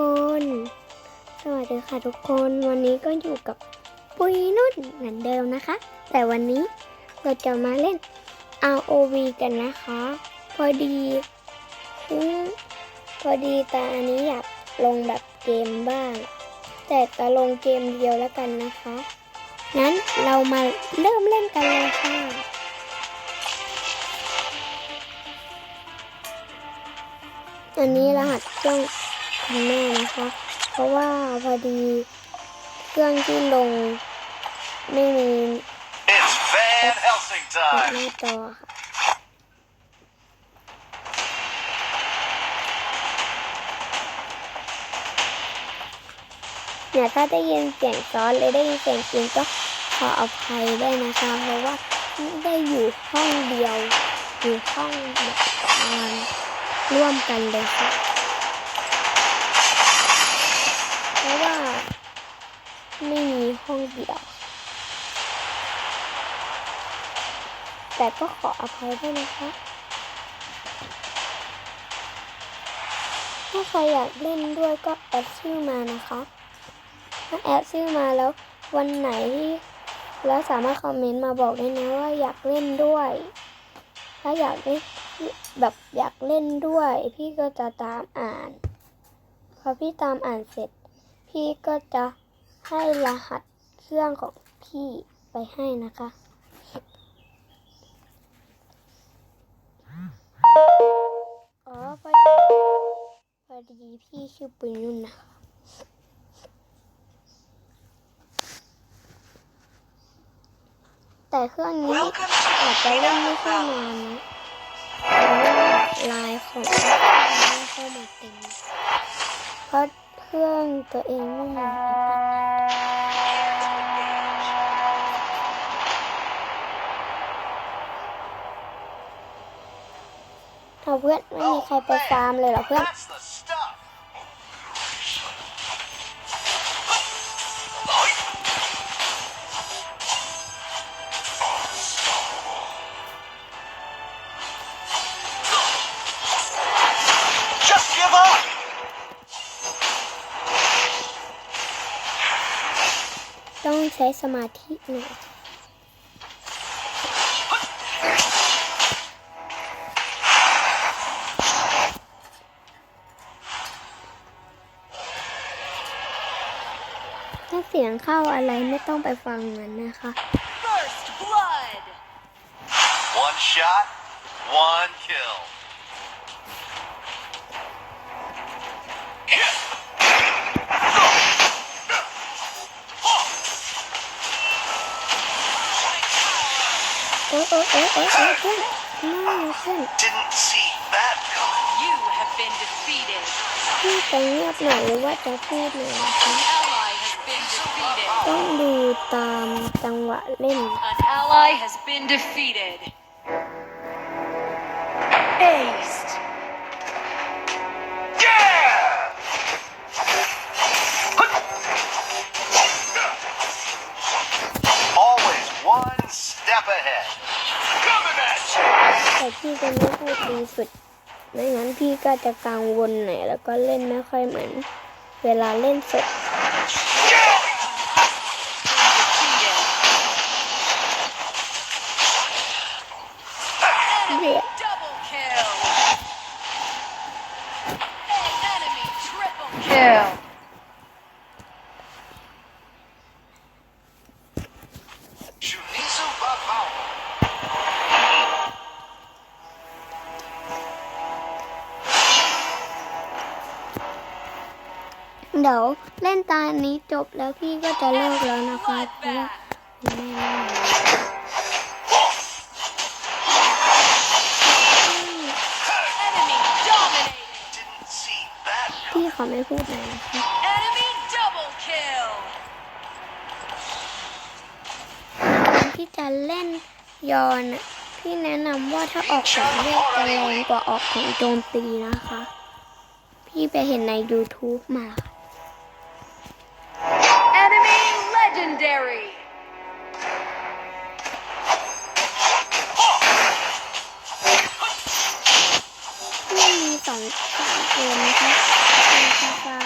คน สวัสดีค่ะทุกคนวันนี้ก็อยู่กับปุยนุ่นเหมือนเดิมนะคะ แต่วันนี้เราจะมาเล่น ROV กันนะคะ พอดีพอดีตาอันนี้อยากลงแบบเกมบ้าง แต่จะลงเกมเดียวแล้วกันนะคะงั้นเรามาเริ่มเล่นกันเลยค่ะอันนี้รหัสเครื่อง คุณแม่นะคะ เพราะว่าพอดีเครื่องที่ลงไม่มี It's Van Helsing ติด time. หน้าจอค่ะเนี่ยถ้าได้ยินเสียงซ้อนเลยได้ยินเสียงจริงก็ขออภัยด้วยนะคะเพราะว่าไม่ได้อยู่ห้องเดียว อยู่ห้องแบบนอนร่วมกันเลยค่ะ เพราะว่า ไม่มีห้องเดียว แต่ก็ขออภัยด้วยนะคะ ถ้าใครอยากเล่นด้วยก็แอดชื่อมานะคะ ถ้าแอดชื่อมาแล้ววันไหนที่แล้วสามารถคอมเมนต์มาบอกได้นะว่าอยากเล่นด้วย ถ้าอยากเล่นแบบอยากเล่นด้วย พี่ก็จะตามอ่าน พอพี่ตามอ่านเสร็จ พี่ก็จะ ให้รหัสเครื่องของพี่ไปให้นะคะ อ๋อพอดีพอดีพี่ชื่อปุยนุ่นนะคะแต่เครื่องนี้อาจจะเล่นไม่ค่อยนานนะเพราะว่าลายของไม่เข้ามาเต็มเพราะเครื่องตัวเองไม่มี เอาเพื่อนไม่มีใครไปฟาร์มเลยเหรอเพื่อน That's the stuff. Just give up. ต้องใช้สมาธิหน่อย ถ้าเสียงเข้าอะไรไม่ต้องไปฟังมันนะคะ First blood. One shot, one kill. My power. โอ๊ยโอ๊ยโอ๊ยโอ๊ยโอ๊ยเพื่อนไม่เพื่อน Didn't see that coming. You have been defeated. พี่จะเงียบหน่อยหรือว่าจะพูดหน่อยนะคะ An ally has been defeated. ต้องดู ตามจังหวะเล่น An ally has been defeated. Aced. Yeah! Always one step ahead. Coming at you. แต่พี่จะไม่พูดดีสุด ไม่งั้นพี่ก็จะกังวลหน่อยแล้วก็เล่นไม่ค่อยเหมือน เวลาเล่นสด Yeah! Defeated. เรียก Double kill. Enemy girl เดี๋ยวเล่นตานี้จบแล้วพี่ก็จะเลิกแล้วนะคะเพราะว่า Bloodbath. แม่ เขาไม่พูดเลยนะคะ Enemy double kill. การที่จะเล่นยอนน่ะพี่แนะนำว่าถ้าออกของเวทจะแรงกว่าออกของโจมตีนะคะ พี่ไปเห็นใน YouTube มาค่ะ Enemy legendary. พี่มีสองสามเกมนะคะ